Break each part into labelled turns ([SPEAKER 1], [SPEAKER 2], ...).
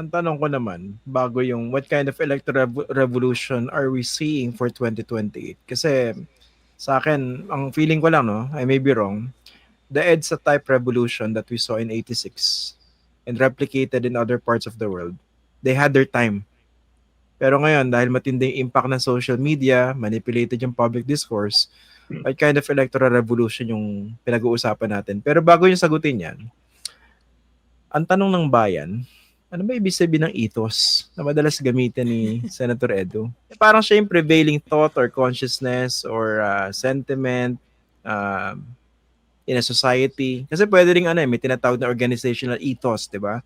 [SPEAKER 1] ang tanong ko naman, bago yung what kind of electoral revo- revolution are we seeing for 2028? Kasi sa akin, ang feeling ko lang, no, I may be wrong, the EDSA type revolution that we saw in 86 and replicated in other parts of the world, they had their time. Pero ngayon, dahil matindi yung impact ng social media, manipulated yung public discourse, what kind of electoral revolution yung pinag-uusapan natin. Pero bago yung sagutin yan, ang tanong ng bayan, ano ba ibig sabihin ng ethos na madalas gamitin ni Senator? Eh, Parang siya yung prevailing thought or consciousness or uh, sentiment um, in a society. Kasi pwede rin ano eh, may tinatawag na organizational ethos, di ba?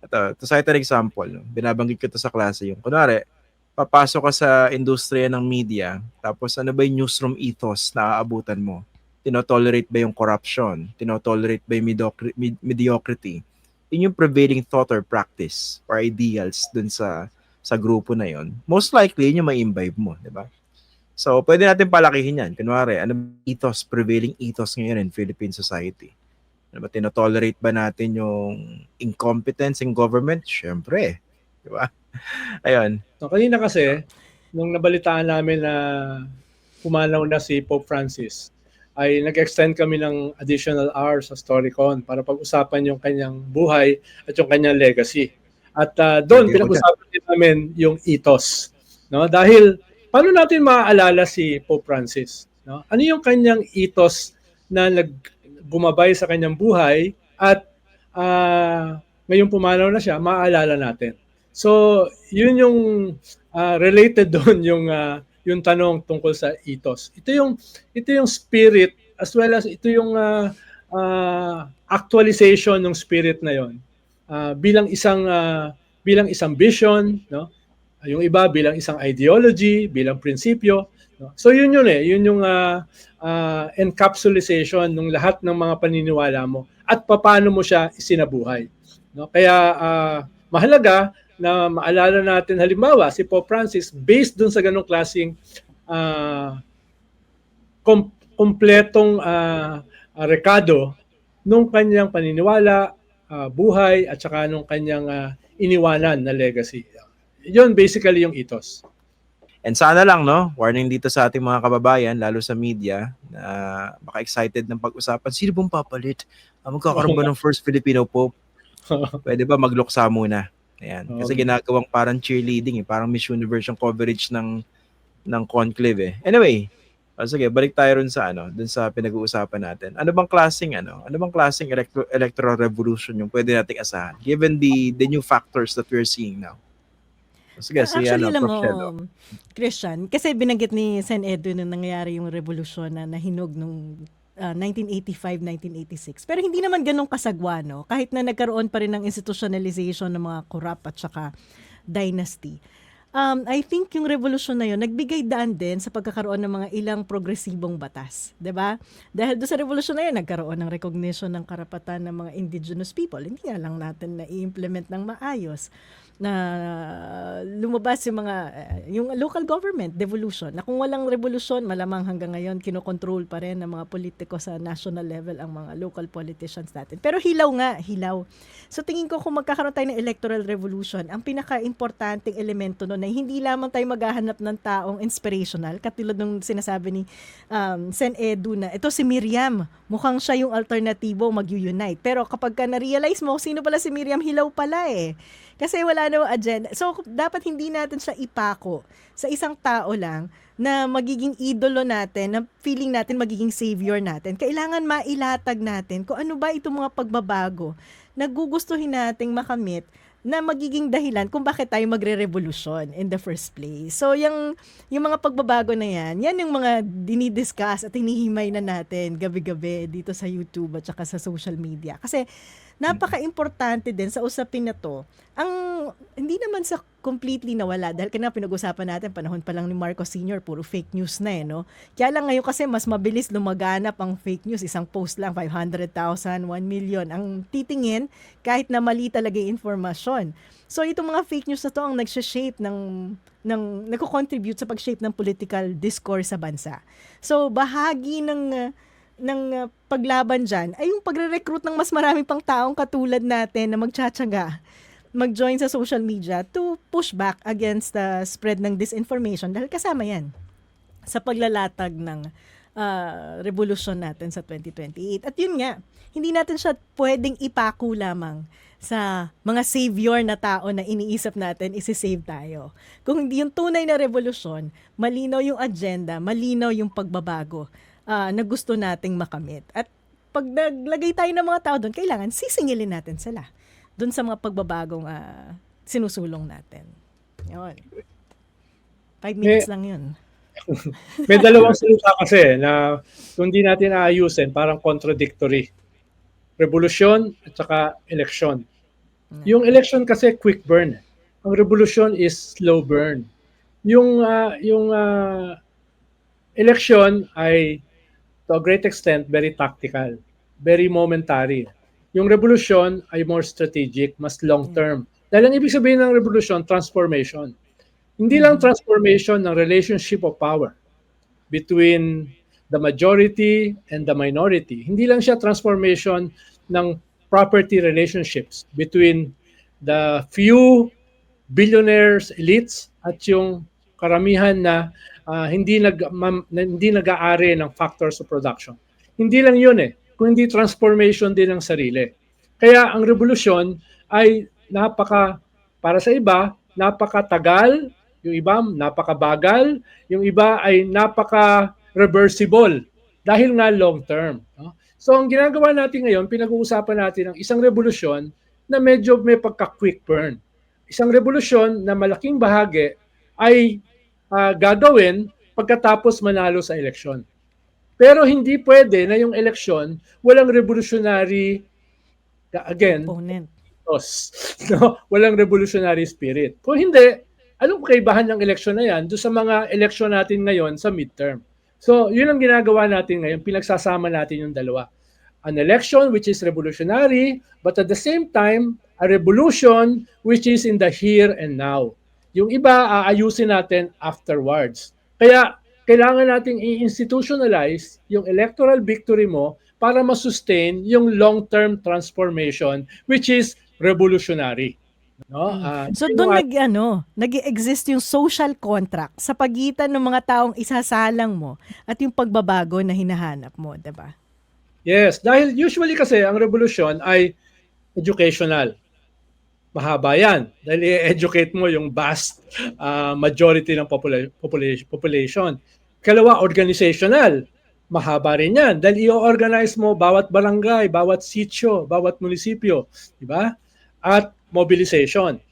[SPEAKER 1] Ito, to cite an example, binabanggit ko to sa klase yung, kunwari, papasok ka sa industriya ng media, tapos ano ba yung newsroom ethos na aabutan mo? Tinotolerate ba yung corruption? Tinotolerate ba yung mediocri- med- mediocrity? Yun yung prevailing thought or practice or ideals dun sa sa grupo na yon. Most likely, yun yung ma-imbibe mo, di ba? So, pwede natin palakihin yan. Kunwari, ano ethos, prevailing ethos ngayon in Philippine society? Ano ba, tinotolerate ba natin yung incompetence in government? Siyempre. Di ba? Ayun.
[SPEAKER 2] So, kanina kasi, nung nabalitaan namin na pumanaw na si Pope Francis, ay nag-extend kami ng additional hours sa Storycon para pag-usapan yung kanyang buhay at yung kanyang legacy. At uh, doon, pinag-usapan din namin yung ethos. No? Dahil, paano natin maaalala si Pope Francis? No? Ano yung kanyang ethos na naggumabay sa kanyang buhay at uh, ngayong pumanaw na siya, maaalala natin. So, yun yung uh, related doon yung uh, yung tanong tungkol sa ethos. Ito yung ito yung spirit as well as ito yung uh, uh, actualization ng spirit na yon. Uh, bilang isang uh, bilang isang vision, no? Yung iba bilang isang ideology, bilang prinsipyo, no? So yun yun eh, yun yung uh, uh, encapsulation ng lahat ng mga paniniwala mo at paano mo siya isinabuhay. No? Kaya uh, mahalaga na maalala natin halimbawa si Pope Francis based dun sa ganong klaseng uh, kom- kompletong uh, uh, rekado nung kanyang paniniwala, uh, buhay at saka nung kanyang uh, iniwanan na legacy. Yun basically yung ethos.
[SPEAKER 1] And sana lang, no, warning dito sa ating mga kababayan, lalo sa media, na baka excited ng pag-usapan, sino bang papalit? Uh, magkakaroon ba ng first Filipino Pope? Pwede ba magluksa muna? Ayan. Kasi
[SPEAKER 2] Okay.
[SPEAKER 1] ginagawang parang cheerleading eh. Parang Miss Universe yung coverage ng ng conclave eh. Anyway, oh, sige, balik tayo rin sa ano, dun sa pinag-uusapan natin. Ano bang klaseng ano? Ano bang klaseng electro- electoral revolution yung pwede nating asahan given the the new factors that we're seeing now? Oh, Sige, si
[SPEAKER 3] Actually,
[SPEAKER 1] ano,
[SPEAKER 3] alam mo. Christian, kasi binanggit ni Sen Edu nung nangyayari yung revolusyon na nahinog nung ah, 1985-1986. Pero hindi naman ganun kasagwa, no? Kahit na nagkaroon pa rin ng institutionalization ng mga corrupt at saka dynasty. Um, I think yung revolusyon na yun, nagbigay daan din sa pagkakaroon ng mga ilang progresibong batas. ba? Dahil doon sa revolusyon na yun, nagkaroon ng recognition ng karapatan ng mga indigenous people. Hindi nga lang natin na i-implement ng maayos na lumabas yung mga eh, yung local government devolution. Na kung walang revolusyon malamang hanggang ngayon kinokontrol pa rin ng mga politiko sa national level ang mga local politicians natin. Pero hilaw nga hilaw. So tingin ko kung magkakaroon tayo ng electoral revolution ang pinaka-importanting elemento noon ay hindi lamang tayo maghahanap ng taong inspirational. Katulad ng sinasabi ni um, Sen. Edu na ito si Miriam. Mukhang siya yung alternatibo mag-unite. Pero kapag ka na-realize mo sino pala si Miriam? Hilaw pala eh. Kasi wala namang agenda. So, dapat hindi natin siya ipako sa isang tao lang na magiging idolo natin, na feeling natin magiging savior natin. Kailangan mailatag natin kung ano ba itong mga pagbabago na gugustuhin nating makamit na magiging dahilan kung bakit tayo magre-revolusyon in the first place. So, yung, yung mga pagbabago na yan, yan yung mga dinidiscuss at hinihimay na natin gabi-gabi dito sa YouTube at saka sa social media. Kasi, napaka-importante din sa usapin na to. Ang hindi naman sa completely nawala dahil kanina pinag-usapan natin panahon pa lang ni Marcos Sr. puro fake news na eh no. Kaya lang ngayon kasi mas mabilis lumaganap ang fake news, isang post lang 500,000, 1 million ang titingin kahit na mali talaga yung informasyon. So itong mga fake news na to ang nagsha-shape ng ng nagko-contribute sa pag-shape ng political discourse sa bansa. So bahagi ng uh, ng uh, paglaban dyan ay yung pagre-recruit ng mas marami pang taong katulad natin na magtsatsaga mag-join sa social media to push back against the spread ng disinformation dahil kasama yan sa paglalatag ng ah, revolusyon natin sa 2028. At yun nga, hindi natin siya pwedeng ipako lamang sa mga savior na tao na iniisip natin isi-save tayo. Kung hindi yung tunay na revolusyon, malinaw yung agenda, malinaw yung pagbabago ah, na gusto nating makamit. At pag naglagay tayo ng mga tao doon, kailangan sisingilin natin sila doon sa mga pagbabagong ah, sinusulong natin. Yun. Five minutes lang yun.
[SPEAKER 2] May dalawang salita kasi na kung di natin aayusin, parang contradictory. Revolusyon at saka eleksyon. Yung election kasi quick burn. Ang revolution is slow burn. Yung ah, yung ah, election ay to a great extent very tactical, very momentary. Yung revolution ay more strategic, mas long term. Dahil ang ibig sabihin ng revolution, transformation. Hindi lang transformation ng relationship of power between the majority and the minority. Hindi lang siya transformation ng property relationships between the few billionaires, elites at yung karamihan na ah, hindi nag na hindi nag-aari ng factors of production. Hindi lang 'yun eh, kundi transformation din ng sarili. Kaya ang revolusyon ay napaka para sa iba, napakatagal, yung iba napakabagal, yung iba ay napaka reversible dahil nga long term. no? So ang ginagawa natin ngayon, pinag-uusapan natin ang isang revolusyon na medyo may pagka-quick burn. Isang revolusyon na malaking bahagi ay ah, gagawin pagkatapos manalo sa eleksyon. Pero hindi pwede na yung eleksyon walang revolutionary again,
[SPEAKER 3] Opponent.
[SPEAKER 2] ethos, no? Walang revolutionary spirit. Kung hindi, anong kaibahan ng eleksyon na yan doon sa mga eleksyon natin ngayon sa midterm? So, yun ang ginagawa natin ngayon, pinagsasama natin yung dalawa. An election which is revolutionary, but at the same time, a revolution which is in the here and now. Yung iba, aayusin natin afterwards. Kaya, kailangan nating i-institutionalize yung electoral victory mo para masustain yung long-term transformation which is revolutionary. No? Ah,
[SPEAKER 3] So doon nag ano, nag-exist yung social contract sa pagitan ng mga taong isasalang mo at yung pagbabago na hinahanap mo, 'di ba?
[SPEAKER 2] Yes, dahil usually kasi ang revolusyon ay educational. Mahaba yan. Dahil i-educate mo yung vast ah, majority ng popula- popula- population. Kalawa, organizational. Mahaba rin yan. Dahil i-organize mo bawat barangay, bawat sitio, bawat munisipyo. Di ba? At mobilization.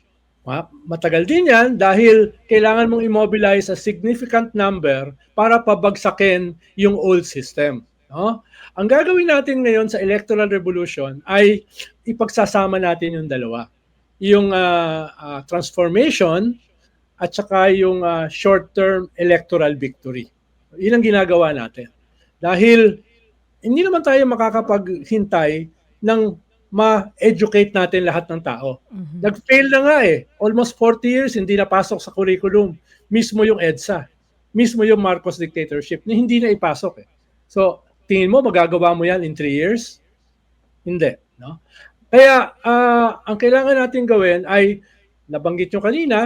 [SPEAKER 2] Ma- Matagal din yan dahil kailangan mong immobilize a significant number para pabagsakin yung old system. No? Ang gagawin natin ngayon sa electoral revolution ay ipagsasama natin yung dalawa. Yung ah, ah, transformation at saka yung ah, short-term electoral victory. Yun ang ginagawa natin. Dahil hindi naman tayo makakapaghintay ng ma-educate natin lahat ng tao.
[SPEAKER 3] Mhm.
[SPEAKER 2] Nag-fail na nga eh. Almost 40 years hindi napasok sa curriculum. Mismo yung EDSA. Mismo yung Marcos dictatorship na hindi na ipasok eh. So, tingin mo magagawa mo yan in 3 years? Hindi, no? Kaya ah, ang kailangan natin gawin ay nabanggit nyo kanina,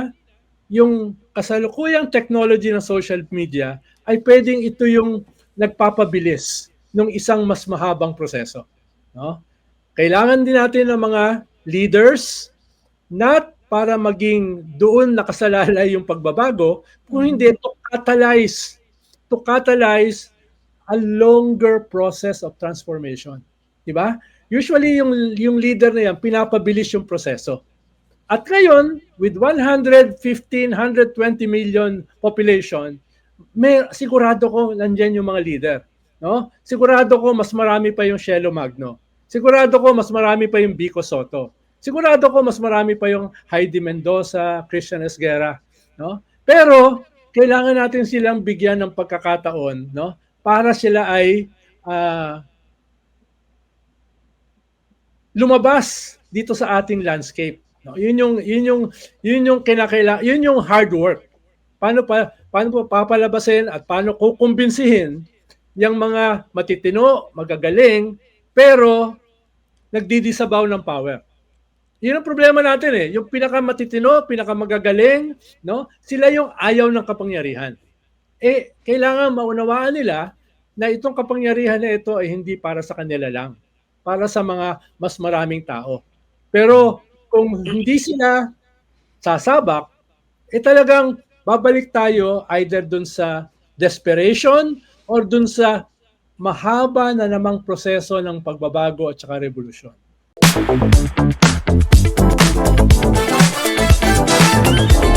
[SPEAKER 2] yung kasalukuyang technology ng social media ay pwedeng ito yung nagpapabilis ng isang mas mahabang proseso, no? Kailangan din natin ng mga leaders not para maging doon nakasalalay yung pagbabago, kung hindi to catalyze, to catalyze a longer process of transformation. Di ba? Usually yung, yung leader na yan, pinapabilis yung proseso. At ngayon, with 115, 120 million population, may sigurado ko nandiyan yung mga leader. No? Sigurado ko mas marami pa yung Shelo Magno. Sigurado ko mas marami pa yung Bico Soto. Sigurado ko mas marami pa yung Heidi Mendoza, Christian Esguerra, no? Pero kailangan natin silang bigyan ng pagkakataon, no? Para sila ay ah, lumabas dito sa ating landscape. No? Yun yung yun yung yun yung kinakailangan, yun yung hard work. Paano pa paano pa papalabasin at paano kukumbinsihin yung mga matitino, magagaling, pero nagdidisabaw ng power. Yun ang problema natin eh. Yung pinakamatitino, pinakamagagaling, no? Sila yung ayaw ng kapangyarihan. Eh, kailangan maunawaan nila na itong kapangyarihan na ito ay hindi para sa kanila lang para sa mga mas maraming tao. Pero kung hindi sila sasabak, eh talagang babalik tayo either dun sa desperation or dun sa mahaba na namang proseso ng pagbabago at saka revolusyon. Thank you.